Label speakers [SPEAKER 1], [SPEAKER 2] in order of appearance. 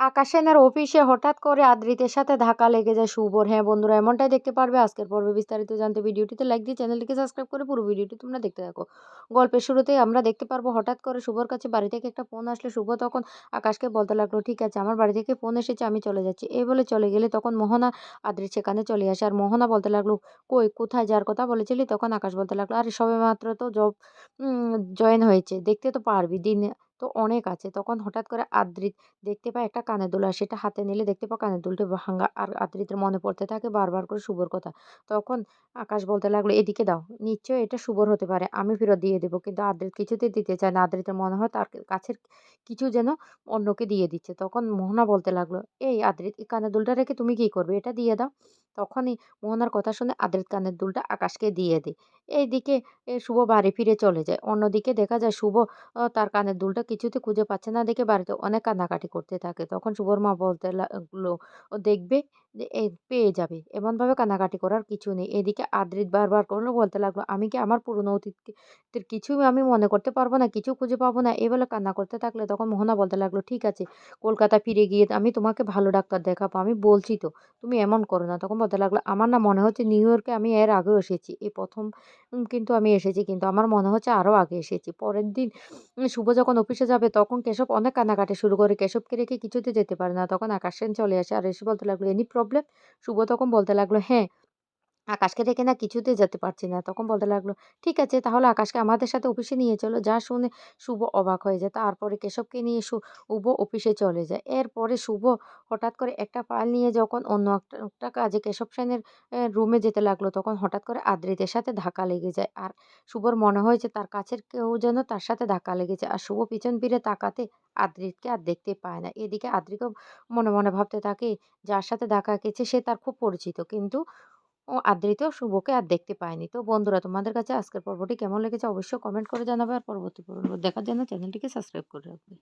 [SPEAKER 1] আকাশ সেনের অফিসে হঠাৎ করে আদ্রিতের সাথে ধাক্কা লেগে যায় শুভর হ্যাঁ বন্ধুরা, এমনটাই দেখতে পারবে আজকের পর্বে বিস্তারিত জানতে। ভিডিওটিতে লাইক দিয়ে চ্যানেলটিকে সাবস্ক্রাইব করে পুরো ভিডিওটি তোমরা দেখতে থাকো। গল্পের শুরুতেই আমরা দেখতে পারব হঠাৎ করে শুভর কাছে বাড়ি থেকে একটা ফোন আসলে। শুভ তখন আকাশকে বলতে লাগল, ঠিক আছে, আমার বাড়ি থেকে ফোন এসেছে, আমি চলে যাচ্ছি। এই বলে চলে গেলে তখন মোহনা আদ্রিত সেখানে চলে আসে। আর মোহনা বলতে লাগল, কই, কোথায়, যার কথা বলেছিলি? তখন আকাশ বলতে লাগল, আরে সবে মাত্র তো জব জয়েন হয়েছে, দেখতে তো পারবি, দিন তো অনেক আছে। তখন হঠাৎ করে আদ্রিত দেখতে পায় একটা কানের দুল আর সেটা হাতে নিলে দেখতে পায় কানের দুলটা ভাঙা আর আদ্রিতের মনে পড়তে থাকে বারবার করে শুভর কথা। তখন আকাশ বলতে লাগল, এদিকে দাও, নিশ্চয়ই এটা শুভর হতে পারে, আমি ফেরত দিয়ে দেবো। কিন্তু আদ্রিত কিছুতে দিতে চায় না। আদ্রিতের মনে হয় তার কাছের কিছু যেন অন্যকে দিয়ে দিচ্ছে। তখন মোহনা বলতে লাগল, এই আদ্রিত, এই কানের দুলটা রেখে তুমি কি করবে? এটা দিয়ে দাও। তখনই মোহনার কথা শুনে আদ্রিত কানের দুলটা আকাশকে দিয়ে দেয়। এইদিকে শুভ বাড়ি ফিরে চলে যায়। অন্যদিকে দেখা যায় শুভ তার কানের দুলটা কিছুতে খুঁজে পাচ্ছে না দেখে বাড়িতে অনেক কান্নাকাটি করতে থাকে। তখন শুভর মা বলতে লাগল ও দেখবে এই পেয়ে যাবে। এমনভাবে কান্নাকাটি করার কিছু নেই। এদিকে আদ্রিত বারবার করল, বলতে লাগল, আমি কি আমার পুরনো অতীতের কিছু আমি মনে করতে পারব না? কিছু খুঁজে পাবো না? এই বলে কান্না করতে থাকলে তখন মোহনা বলতে লাগল, ঠিক আছে কলকাতা ফিরে গিয়ে আমি তোমাকে ভালো ডাক্তার দেখাবো, আমি বলছি তো, তুমি এমন করো না। তখন বলতে লাগল, আমার না মনে হচ্ছে নিউ ইয়র্কে আমি এর আগেও এসেছি। এই প্রথম কিন্তু আমি এসেছি, কিন্তু আমার মনে হচ্ছে আরও আগে এসেছি। পরের দিন শুভ যখন অফিসে যাবে, তখন কেশব অনেক কান্নাকাটি শুরু করে। কেশবকে রেখে কিছুতে যেতে পারে না। তখন আকাশ সেন চলে আসে আর এসে বলতে লাগল, এনি প্রবলেম শুভ তখন বলতে লাগল হ্যাঁ আকাশকে দেখে না কিছুতেই যেতে পারছি না। তখন বলতে লাগল, ঠিক আছে, তাহলে আকাশকে আমাদের সাথে অফিসে নিয়ে চলো। যা শুনে শুভ অবাক হয়ে যায়। তারপরে কেশবকে নিয়ে শুভ অফিসে চলে যায়। এরপরে শুভ হঠাৎ করে একটা ফাইল নিয়ে যখন অন্য একটা কাজে কেশব সেনের রুমে যেতে লাগল, তখন হঠাৎ করে আদ্রিতের সাথে ধাক্কা লেগে যায়। আর শুভর মনে হয় যে তার কাছের কেউ যেন তার সাথে ধাক্কা লেগেছে আর শুভ পিছন ফিরে তাকাতে আদ্রিতকে আর দেখতে পায় না। এদিকে আদ্রিকেও মনে মনে ভাবতে থাকে, যার সাথে ধাক্কা খেয়েছে সে তার খুব পরিচিত। কিন্তু ও আদৃত শুভকে আর দেখতে পায়নি তো বন্ধুরা, তোমাদের কাছে আজকের পর্বটি কেমন লেগেছে অবশ্যই কমেন্ট করে জানাবে। আর পরবর্তী পর্ব দেখার জন্য চ্যানেলটিকে সাবস্ক্রাইব করে রাখবে।